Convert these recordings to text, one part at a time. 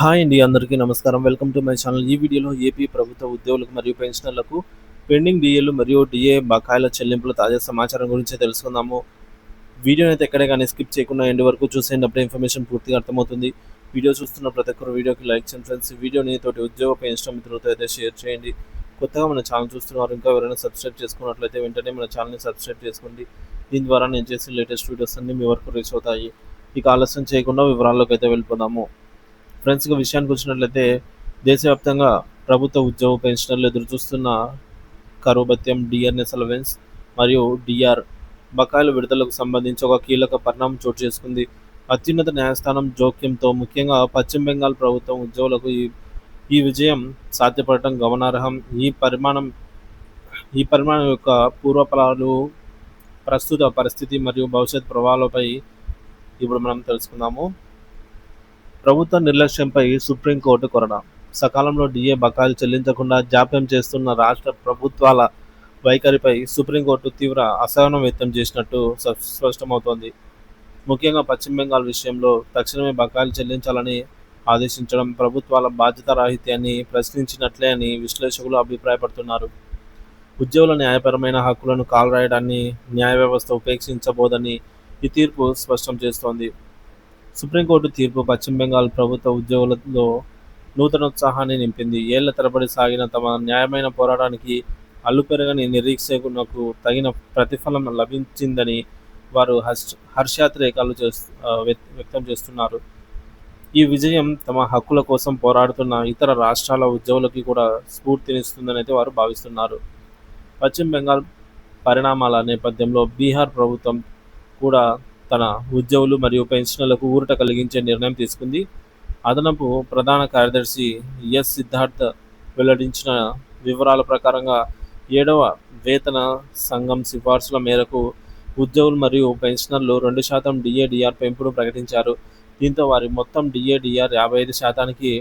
Hi అండి అందరికీ నమస్కారం. Welcome to my channel. ఈ వీడియోలో ఏపీ ప్రభుత్వ ఉద్యోగులకు మరియు పెన్షనర్లకు పెండింగ్ డిఏలు మరియు డిఏ బకాయిల చెల్లింపుల తాజా సమాచారం గురించి తెలుసుకుందాము. వీడియోని అయితే ఎక్కడే కానీ స్కిప్ చేయకుండా ఎండ్ వరకు చూసేటప్పుడు ఇన్ఫర్మేషన్ పూర్తిగా అర్థమవుతుంది. వీడియో చూస్తున్న ప్రతి ఒక్కరు వీడియోకి లైక్ చేయండి ఫ్రెండ్స్. వీడియోని తోటి ఉద్యోగ పెన్షన్ మిత్రులతో అయితే షేర్ చేయండి. కొత్తగా మన ఛానల్ చూస్తున్నారు ఇంకా ఎవరైనా సబ్స్క్రైబ్ చేసుకున్నట్లయితే వెంటనే మన ఛానల్ని సబ్స్క్రైబ్ చేసుకోండి. దీని ద్వారా నేను చేసే లేటెస్ట్ వీడియోస్ అన్ని మీ వరకు రీచ్ అవుతాయి. ఇక ఆలస్యం చేయకుండా వివరాల్లోకి అయితే వెళ్ళిపోదాము. ఫ్రెండ్స్ విషయానికి వచ్చినట్లయితే దేశవ్యాప్తంగా ప్రభుత్వ ఉద్యోగ పెన్షనర్లు ఎదురుచూస్తున్న కరోబత్యం డిఆర్ఎస్ అలవెన్స్ మరియు డిఆర్ బకాయిల విడుదలకు సంబంధించి ఒక కీలక పరిణామం చోటు చేసుకుంది. అత్యున్నత న్యాయస్థానం జోక్యంతో ముఖ్యంగా పశ్చిమ బెంగాల్ ప్రభుత్వం ఉద్యోగులకు ఈ ఈ విజయం సాధ్యపడటం గమనార్హం. ఈ పరిమాణం ఈ పరిమాణం యొక్క పూర్వఫలాలు ప్రస్తుత పరిస్థితి మరియు భవిష్యత్ ప్రభావాలపై ఇప్పుడు మనం తెలుసుకుందాము. ప్రభుత్వ నిర్లక్ష్యంపై సుప్రీంకోర్టు కొరడ సకాలంలో డిఏ బకాయిలు చెల్లించకుండా జాప్యం చేస్తున్న రాష్ట్ర ప్రభుత్వాల వైఖరిపై సుప్రీంకోర్టు తీవ్ర అసహనం వ్యక్తం చేసినట్టు స్పష్టమవుతోంది. ముఖ్యంగా పశ్చిమ బెంగాల్ విషయంలో తక్షణమే బకాయిలు చెల్లించాలని ఆదేశించడం ప్రభుత్వాల బాధ్యత రాహిత్యాన్ని ప్రశ్నించినట్లే అని విశ్లేషకులు అభిప్రాయపడుతున్నారు. ఉద్యోగుల న్యాయపరమైన హక్కులను కాలరాయడాన్ని న్యాయ వ్యవస్థ ఉపేక్షించబోదని ఈ తీర్పు స్పష్టం చేస్తోంది. సుప్రీంకోర్టు తీర్పు పశ్చిమ బెంగాల్ ప్రభుత్వ ఉద్యోగులలో నూతనోత్సాహాన్ని నింపింది. ఏళ్ళ తరబడి సాగిన తమ న్యాయమైన పోరాటానికి అల్లుపెరగని నిరీక్షకునకు తగిన ప్రతిఫలం లభించిందని వారు హర్ష హర్షాతిరేకాలు చేస్తూ వ్యక్తం చేస్తున్నారు. ఈ విజయం తమ హక్కుల కోసం పోరాడుతున్న ఇతర రాష్ట్రాల ఉద్యోగులకి కూడా స్ఫూర్తినిస్తుందని అయితే వారు భావిస్తున్నారు. పశ్చిమ బెంగాల్ పరిణామాల నేపథ్యంలో బీహార్ ప్రభుత్వం కూడా తన ఉద్యోగులు మరియు పెన్షనర్లకు ఊరట కలిగించే నిర్ణయం తీసుకుంది. అదనపు ప్రధాన కార్యదర్శి ఎస్. సిద్ధార్థ్ వెల్లడించిన వివరాల ప్రకారంగా ఏడవ వేతన సంఘం సిఫార్సుల మేరకు ఉద్యోగులు మరియు పెన్షనర్లు రెండు శాతం డిఏడిఆర్ పెంపును ప్రకటించారు. దీంతో వారి మొత్తం డిఏడిఆర్ యాభై ఐదు శాతానికి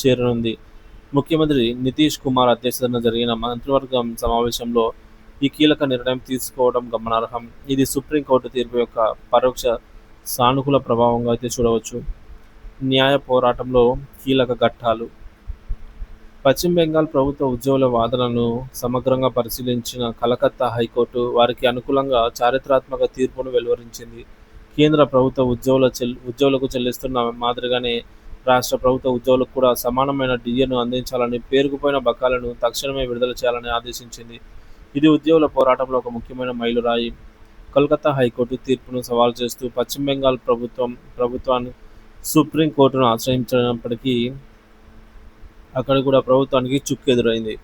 చేరనుంది. ముఖ్యమంత్రి నితీష్ కుమార్ అధ్యక్షతన జరిగిన మంత్రివర్గం సమావేశంలో ఈ కీలక నిర్ణయం తీసుకోవడం గమనార్హం. ఇది సుప్రీంకోర్టు తీర్పు యొక్క పరోక్ష సానుకూల ప్రభావంగా అయితే చూడవచ్చు. న్యాయ పోరాటంలో కీలక ఘట్టాలు. పశ్చిమ బెంగాల్ ప్రభుత్వ ఉద్యోగుల వాదనను సమగ్రంగా పరిశీలించిన కలకత్తా హైకోర్టు వారికి అనుకూలంగా చారిత్రాత్మక తీర్పును వెలువరించింది. కేంద్ర ప్రభుత్వ ఉద్యోగుల చెల్ ఉద్యోగులకు చెల్లిస్తున్న మాదిరిగానే రాష్ట్ర ప్రభుత్వ ఉద్యోగులకు కూడా సమానమైన డిఏను అందించాలని పేరుకుపోయిన బకాలను తక్షణమే విడుదల చేయాలని ఆదేశించింది. ఇది ఉద్యోగుల పోరాటంలో ఒక ముఖ్యమైన మైలురాయి. కోల్కతా హైకోర్టు తీర్పును సవాల్ చేస్తూ పశ్చిమ బెంగాల్ ప్రభుత్వం ప్రభుత్వాన్ని సుప్రీంకోర్టును ఆశ్రయించినప్పటికీ అక్కడ కూడా ప్రభుత్వానికి చుక్కు ఎదురైంది.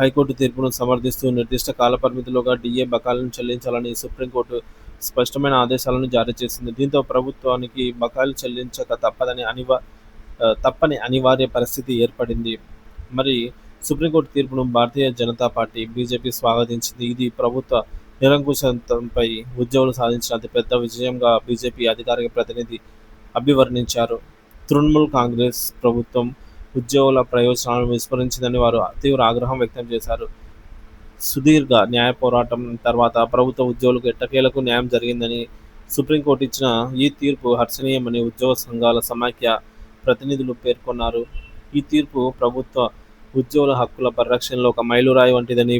హైకోర్టు తీర్పును సమర్థిస్తూ నిర్దిష్ట కాలపరిమితిలోగా డిఏ బకాయిలను చెల్లించాలని సుప్రీంకోర్టు స్పష్టమైన ఆదేశాలను జారీ చేసింది. దీంతో ప్రభుత్వానికి బకాయిలు చెల్లించక తప్పదని అనివా తప్పని అనివార్య పరిస్థితి ఏర్పడింది. మరి సుప్రీంకోర్టు తీర్పును భారతీయ జనతా పార్టీ బీజేపీ స్వాగతించింది. ఇది ప్రభుత్వ నిరంకుశంపై ఉద్యోగులు సాధించిన అతిపెద్ద విజయంగా బీజేపీ అధికారిక ప్రతినిధి అభివర్ణించారు. తృణమూల్ కాంగ్రెస్ ప్రభుత్వం ఉద్యోగుల ప్రయోజనాలను విస్మరించిందని వారు తీవ్ర ఆగ్రహం వ్యక్తం చేశారు. సుదీర్ఘ న్యాయ పోరాటం తర్వాత ప్రభుత్వ ఉద్యోగులకు ఎట్టకేలకు న్యాయం జరిగిందని సుప్రీంకోర్టు ఇచ్చిన ఈ తీర్పు హర్షణీయమని ఉద్యోగ సంఘాల సమాఖ్య ప్రతినిధులు పేర్కొన్నారు. ఈ తీర్పు ప్రభుత్వ ఉద్యోగుల హక్కుల పరిరక్షణలో ఒక మైలురాయి వంటిదని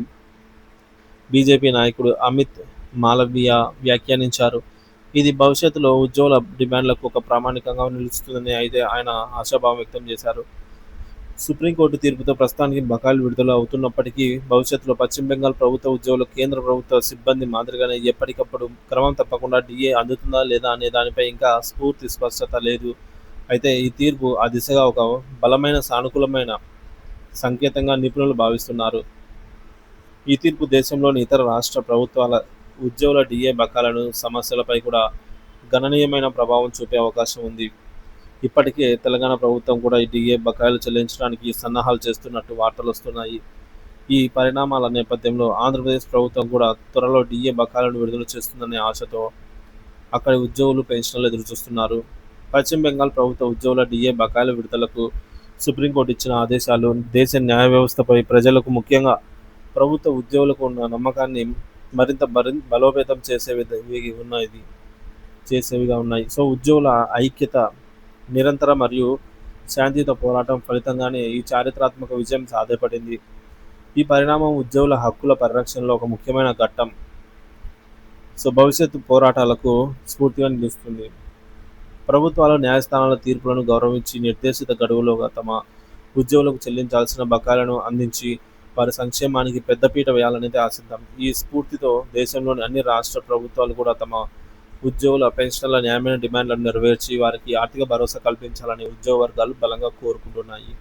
బీజేపీ నాయకుడు అమిత్ మాలవీయ వ్యాఖ్యానించారు. ఇది భవిష్యత్తులో ఉద్యోగుల డిమాండ్లకు ఒక ప్రామాణికంగా నిలుస్తుందని అయితే ఆయన ఆశాభావం వ్యక్తం చేశారు. సుప్రీంకోర్టు తీర్పుతో ప్రస్తుతానికి బకాయిలు విడుదల అవుతున్నప్పటికీ భవిష్యత్తులో పశ్చిమ బెంగాల్ ప్రభుత్వ ఉద్యోగులు కేంద్ర ప్రభుత్వ సిబ్బంది మాదిరిగానే ఎప్పటికప్పుడు క్రమం తప్పకుండా డిఏ అందుతుందా లేదా అనే దానిపై ఇంకా స్ఫూర్తి స్పష్టత లేదు. అయితే ఈ తీర్పు ఆ దిశగా ఒక బలమైన సానుకూలమైన సంకేతంగా నిపుణులు భావిస్తున్నారు. ఈ తీర్పు దేశంలోని ఇతర రాష్ట్ర ప్రభుత్వాల ఉద్యోగుల డిఏ బకాలను సమస్యలపై కూడా గణనీయమైన ప్రభావం చూపే అవకాశం ఉంది. ఇప్పటికే తెలంగాణ ప్రభుత్వం కూడా ఈ డిఏ బకాయిలు చెల్లించడానికి సన్నాహాలు చేస్తున్నట్టు వార్తలు వస్తున్నాయి. ఈ పరిణామాల నేపథ్యంలో ఆంధ్రప్రదేశ్ ప్రభుత్వం కూడా త్వరలో డిఏ బకాయిలను విడుదల చేస్తుందనే ఆశతో అక్కడి ఉద్యోగులు పెన్షన్లు ఎదురుచూస్తున్నారు. పశ్చిమ బెంగాల్ ప్రభుత్వ ఉద్యోగుల డిఏ బకాయిల విడుదలకు సుప్రీంకోర్టు ఇచ్చిన ఆదేశాలు దేశ న్యాయ వ్యవస్థపై ప్రజలకు ముఖ్యంగా ప్రభుత్వ ఉద్యోగులకు ఉన్న నమ్మకాన్ని మరింత బరి బలోపేతం చేసేవి ఉన్నాయి. చేసేవిగా ఉన్నాయి. సో ఉద్యోగుల ఐక్యత నిరంతర మరియు శాంతియుత పోరాటం ఫలితంగానే ఈ చారిత్రాత్మక విజయం సాధ్యపడింది. ఈ పరిణామం ఉద్యోగుల హక్కుల పరిరక్షణలో ఒక ముఖ్యమైన ఘట్టం. సో భవిష్యత్తు పోరాటాలకు స్ఫూర్తిగా నిలుస్తుంది. ప్రభుత్వాలు న్యాయస్థానాల తీర్పులను గౌరవించి నిర్దేశిత గడువులోగా తమ ఉద్యోగులకు చెల్లించాల్సిన బకాయిలను అందించి వారి సంక్షేమానికి పెద్దపీట వేయాలనేది ఆశిద్దాం. ఈ స్ఫూర్తితో దేశంలోని అన్ని రాష్ట్ర ప్రభుత్వాలు కూడా తమ ఉద్యోగుల పెన్షన్ల న్యాయమైన డిమాండ్లను నెరవేర్చి వారికి ఆర్థిక భరోసా కల్పించాలని ఉద్యోగ వర్గాలు బలంగా కోరుకుంటున్నాయి.